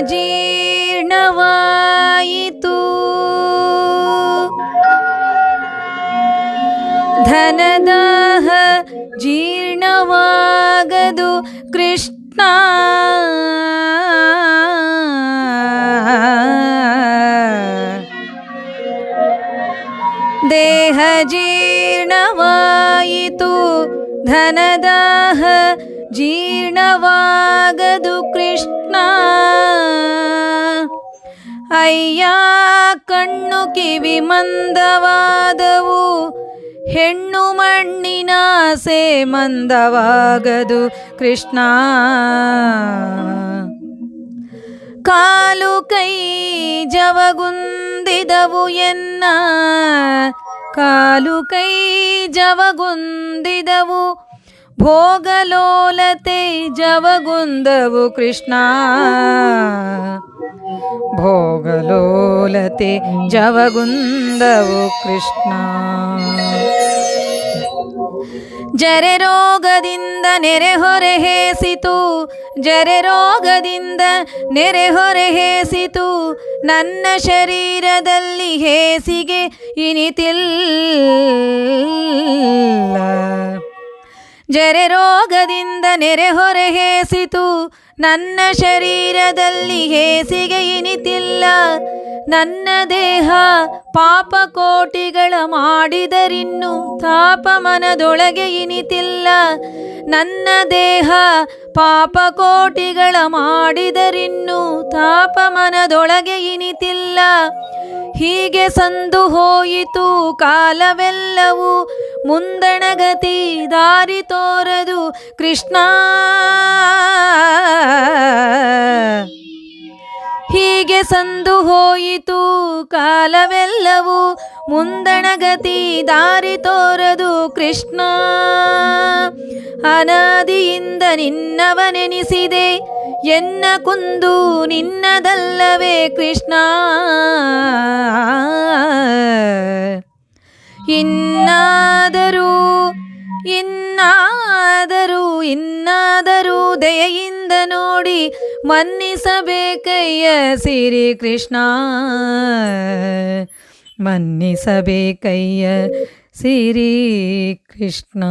जीर्णवायितु। धनदाह जीर्णवागदु कृष्ण। देहजीर्णवायितु धनदाह जीर्णवागदु कृष्णा। ಅಯ್ಯ, ಕಣ್ಣು ಕಿವಿ ಮಂದವಾದವು, ಹೆಣ್ಣು ಮಣ್ಣಿನ ಸೆ ಮಂದವಾಗದು, ಕೃಷ್ಣ. ಕಾಲು ಕೈ ಜವಗುಂದಿದವು ಎನ್ನ, ಕಾಲು ಕೈ ಜವಗುಂದಿದವು ಭೋಗಲೋಲತೆ ಜವಗುಂದವು ಕೃಷ್ಣ. ಭೋಗಲೋಲತೆ ಜವಗುಂದವು ಕೃಷ್ಣ. ಜರೆ ರೋಗದಿಂದ ನೆರೆಹೊರೆ ಹೇಸಿತು, ಜರೆ ರೋಗದಿಂದ ನೆರೆಹೊರೆ ಹೇಸಿತು, ನನ್ನ ಶರೀರದಲ್ಲಿ ಹೇಸಿಗೆ ಇನಿತಿಲ್ಲ. ಜರೆ ರೋಗದಿಂದ ನೆರೆಹೊರೆ ಹೇಸಿತು. ನನ್ನ ಶರೀರದಲ್ಲಿ ಹೇಸಿಗೆ ಇನಿತಿಲ್ಲ. ನನ್ನ ದೇಹ ಪಾಪ ಕೋಟಿಗಳ ಮಾಡಿದರಿನ್ನು ತಾಪಮನದೊಳಗೆ ಇನಿತಿಲ್ಲ. ನನ್ನ ದೇಹ ಪಾಪ ಕೋಟಿಗಳ ಮಾಡಿದರಿನ್ನು ತಾಪ ಮನದೊಳಗೆ ಇನಿತಿಲ್ಲ. ಹೀಗೆ ಸಂದು ಹೋಯಿತು ಕಾಲವೆಲ್ಲವೂ. ಮುಂದಣಗತಿ ದಾರಿ ತೋರದು ಕೃಷ್ಣ. ಹೀಗೆ ಸಂದು ಹೋಯಿತು ಕಾಲವೆಲ್ಲವೂ. ಮುಂದಣಗತಿ ದಾರಿ ತೋರದು ಕೃಷ್ಣ. ಅನಾದಿಯಿಂದ ನಿನ್ನವನೆನಿಸಿದೆ. ಎನ್ನ ಕುಂದು ನಿನ್ನದಲ್ಲವೇ ಕೃಷ್ಣ? ಇನ್ನಾದರೂ ಇನ್ನಾದರೂ ಇನ್ನಾದರೂ ದಯೆಯಿಂದ ನೋಡಿ ಮನ್ನಿಸಬೇಕಯ್ಯ ಸಿರಿ ಕೃಷ್ಣ. ಮನ್ನಿಸಬೇಕಯ್ಯ ಸಿರಿ ಕೃಷ್ಣ.